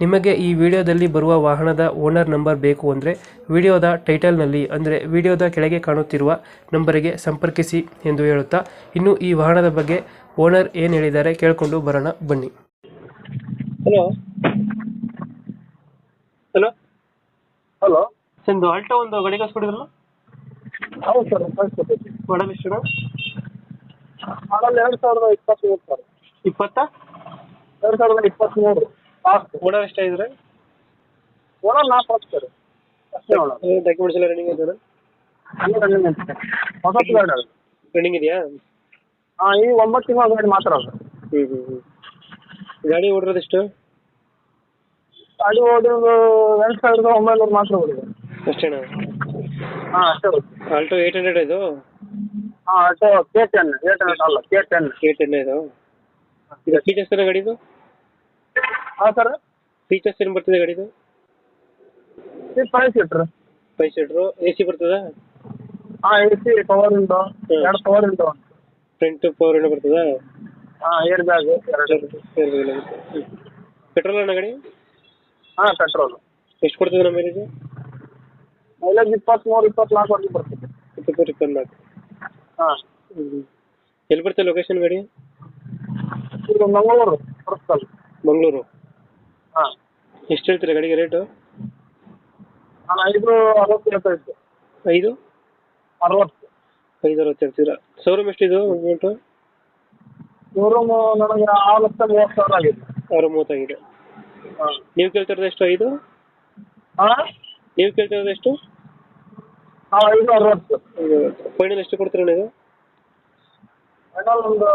ನಿಮಗೆ ಈ ವಿಡಿಯೋದಲ್ಲಿ ಬರುವ ವಾಹನದ ಓನರ್ ನಂಬರ್ ಬೇಕು ಅಂದರೆ ವಿಡಿಯೋದ ಟೈಟಲ್ನಲ್ಲಿ ಅಂದರೆ ವಿಡಿಯೋದ ಕೆಳಗೆ ಕಾಣುತ್ತಿರುವ ನಂಬರಿಗೆ ಸಂಪರ್ಕಿಸಿ ಎಂದು ಹೇಳುತ್ತಾ ಇನ್ನು ಈ ವಾಹನದ ಬಗ್ಗೆ ಓನರ್ ಏನು ಹೇಳಿದ್ದಾರೆ ಕೇಳಿಕೊಂಡು ಬರೋಣ ಬನ್ನಿ. ಹಲೋ. ಹಲೋ. ಹಲೋ. ಒಂದು ಆಲ್ಟೋ ಒಂದು ಗಾಡಿ ಕಳಿಸ್ಕೊಡಿದ್ರಲ್ಲ? ಹೌದು ಸರ್ ಕಳಿಸ್ಕೊಡ್ತೀವಿ ಮಾಡಲ್ ಎಷ್ಟು ಮಾಡಲ್ ಎರಡು ಸಾವಿರದ ಇಪ್ಪತ್ತ್ಮೂರು ಸರ್. ಇಪ್ಪತ್ತ? ಎರಡು ಸಾವಿರದ ಇಪ್ಪತ್ತ್ಮೂರು. ಲಾಸ್ಟ್ ಓನರ್ ಇದ್ರೆ ಓನರ್ ಅಷ್ಟೇ ಓನರ್ ಡಾಕ್ಯುಮೆಂಟ್ಸ್ ಎಲ್ಲ ರನ್ನಿಂಗ್ ಇದ್ದಾರೆ ಹಂಗೆ ರನ್ನಿಂಗ್ ಐತೆ ಹೊಸ ಗಾಡಿ ಅದು. ರನ್ನಿಂಗ್ ಇದೆಯಾ? ಹಾಂ ಈ ಒಂಬತ್ತು ತಿಂಗಳ ಗಾಡಿ ಮಾತ್ರ ಅದು. ಹ್ಞೂ ಹ್ಞೂ ಹ್ಞೂ ಗಾಡಿ ಓಡಿರೋದೆಷ್ಟು ಗಾಡಿ ಓಡಿರೋದು ಎರಡು ಸಾವಿರದ ಒಂಬೈನೂರು ಮಾತ್ರ ಓಡಿದೆ. ಅಷ್ಟೇನಾ? ಹಾಂ ಅಷ್ಟೇ ಆಲ್ಟೋ ಏಯ್ಟ್ ಹಂಡ್ರೆಡ್ ಇದು? ಹಾಂ ಕೆ ಟೆನ್ ಏಟ್ ಹಂಡ್ರೆಡ್ ಅಲ್ಲ ಕೆ ಟೆನ್ ಏಯ್ಟ್ ಟೆನ್ ಇದು? ಇದು ಫೀಚರ್ಸ್ ಏನೋ ಗಾಡಿದು? ಹಾಂ ಸರ್ ಫೀಚರ್ಸ್ ಏನು ಬರ್ತದೆ ಗಾಡಿದು? ಇದು five seater five seater A C ಬರ್ತದ? ಹಾಂ ಎ ಸಿ ಪವರ್ ವಿಂಡೋ. ಎರಡು ಪವರ್ ವಿಂಡೋ ಫ್ರಂಟ್ ಪವರ್ ಏನೋ ಬರ್ತದ? ಹಾಂ ಏರ್ ಬ್ಯಾಗ್ ಎರಡು ಪೆಟ್ರೋಲ್ ಅಣ್ಣ ಗಾಡಿ? ಹಾಂ ಪೆಟ್ರೋಲ್ ಎಷ್ಟು ಕೊಡ್ತದೆ ನಮ್ಮ ಮೈಲೇಜ್ ಮೈಲೇಜ್ ಇಪ್ಪತ್ತ್ಮೂರು ಇಪ್ಪತ್ನಾಲ್ಕವರೆಗೆ ಬರ್ತದೆ. ಇಪ್ಪತ್ತು ಇಪ್ಪತ್ನಾಲ್ಕು. ಹಾಂ. ಎಲ್ಲಿ ಬರ್ತದೆ ಲೊಕೇಶನ್ ಗಾಡಿ? ಇದು ಮಂಗಳೂರು ಹೊರಸ್ತಲ್ ಮಂಗಳೂರು. ಹಾಂ. ಎಷ್ಟು ಹೇಳ್ತೀರಾ ಗಾಡಿಗೆ ರೇಟು? ನಾನು ಐದು ಅರವತ್ತು ಹೇಳ್ತಾ ಐದು? ಅರವತ್ತು. ಐದು ಅರವತ್ತು ಹೇಳ್ತೀರಾ? ಶೋರೂಮ್ ಎಷ್ಟಿದು ಅಮೌಂಟು ಶೋರೂಮು ನನಗೆ ಆರು ಲಕ್ಷ ಮೂವತ್ತು ಸಾವಿರ ಆಗಿದೆ. ಆರು ಮೂವತ್ತಾಗಿದೆ ಹಾಂ. ನೀವು ಕೇಳ್ತಿರೋದು ಎಷ್ಟು ಐದು? ಹಾಂ? ನೀವು ಕೇಳ್ತಿರೋದು ಎಷ್ಟು? ಹಾಂ ಐದು ಅರವತ್ತು. ಫೈನಲ್ ಎಷ್ಟು ಕೊಡ್ತೀರಾ ನೀವು? ಫೈನಲ್ ಒಂದು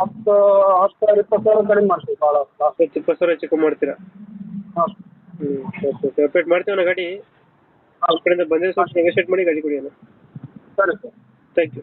ಹತ್ತು ಹತ್ತು ಸಾವಿರ ಇಪ್ಪತ್ತು ಸಾವಿರ ಕಡಿಮೆ ಮಾಡ್ತೀವಿ ಭಾಳ. ಹತ್ತು ಇಪ್ಪತ್ತು ಸಾವಿರ ಹೆಚ್ಚು ಕಮ್ಮಿ ಮಾಡ್ತೀರಾ? ಹಾಂ. ಹ್ಞೂ ಓಕೆ ಓಕೆ ಅಪ್ಡೇಟ್ ಮಾಡ್ತೀವಿ ಗಾಡಿ. ಆ ಕಡೆಯಿಂದ ಬಂದರೆ ಸ್ವಲ್ಪ ನೆಗೋಷಿಯೇಟ್ ಮಾಡಿ ಗಾಡಿ ಕೊಡಿ ಅಣ್ಣ. ಸರಿ ಸರ್. Thank you